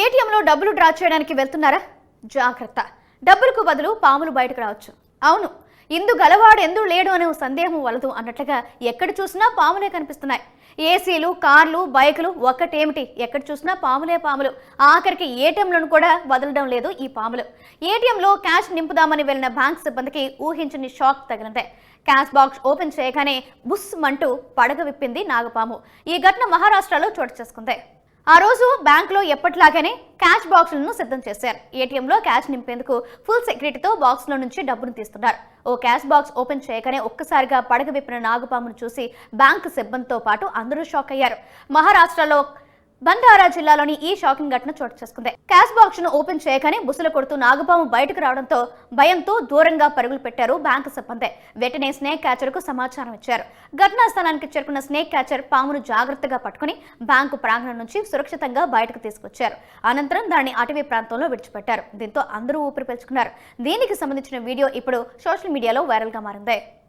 ఏటీఎంలో డబ్బులు డ్రా చేయడానికి వెళ్తున్నారా? జాగ్రత్త. డబ్బులకు బదులు పాములు బయటకు రావచ్చు. అవును ఇందు గలవాడు ఎందు లేడు అనే సందేహం వలదు అన్నట్లుగా ఎక్కడ చూసినా పాములే కనిపిస్తున్నాయి. ఏసీలు కార్లు బైకులు ఒక్కటేమిటి? ఎక్కడ చూసినా పాములే పాములు. ఆఖరికి ఏటీఎంలను కూడా వదలడం లేదు ఈ పాములు. ఏటీఎంలో క్యాష్ నింపుదామని వెళ్ళిన బ్యాంక్ సిబ్బందికి ఊహించని షాక్ తగిలిందే. క్యాష్ బాక్స్ ఓపెన్ చేయగానే బుస్ మంటూ పడగ విప్పింది నాగపాము. ఈ ఘటన మహారాష్ట్రలో చోటు చేసుకుంది. ఆ రోజు బ్యాంకులో ఎప్పటిలాగానే క్యాష్ బాక్సులను సిద్ధం చేశారు. ఏటీఎంలో క్యాష్ నింపేందుకు ఫుల్ సెక్యూరిటీతో బాక్స్లో నుంచి డబ్బును తీస్తున్నారు. ఓ క్యాష్ బాక్స్ ఓపెన్ చేయగానే ఒక్కసారిగా పడగ విప్పిన నాగపామును చూసి బ్యాంకు సిబ్బందితో పాటు అందరూ షాక్ అయ్యారు. మహారాష్ట్రలో బండారా జిల్లాలోని ఈ షాకింగ్ ఘటన చోటు చేసుకుంది. క్యాష్ బాక్స్ను ఓపెన్ చేయగానే బుసలు కొడుతూ నాగపాము బయటకు రావడంతో భయంతో దూరంగా పరుగులు పెట్టారు బ్యాంకు సిబ్బంది. వెంటనే స్నేక్ క్యాచర్కు సమాచారం ఇచ్చారు. ఘటనా స్థలానికి చేరుకున్న స్నేక్ క్యాచర్ పామును జాగ్రత్తగా పట్టుకుని బ్యాంకు ప్రాంగణం నుంచి సురక్షితంగా బయటకు తీసుకొచ్చారు. అనంతరం దాన్ని అటవీ ప్రాంతంలో విడిచిపెట్టారు. దీంతో అందరూ ఊపిరి పీల్చుకున్నారు. దీనికి సంబంధించిన వీడియో ఇప్పుడు సోషల్ మీడియాలో వైరల్గా మారింది.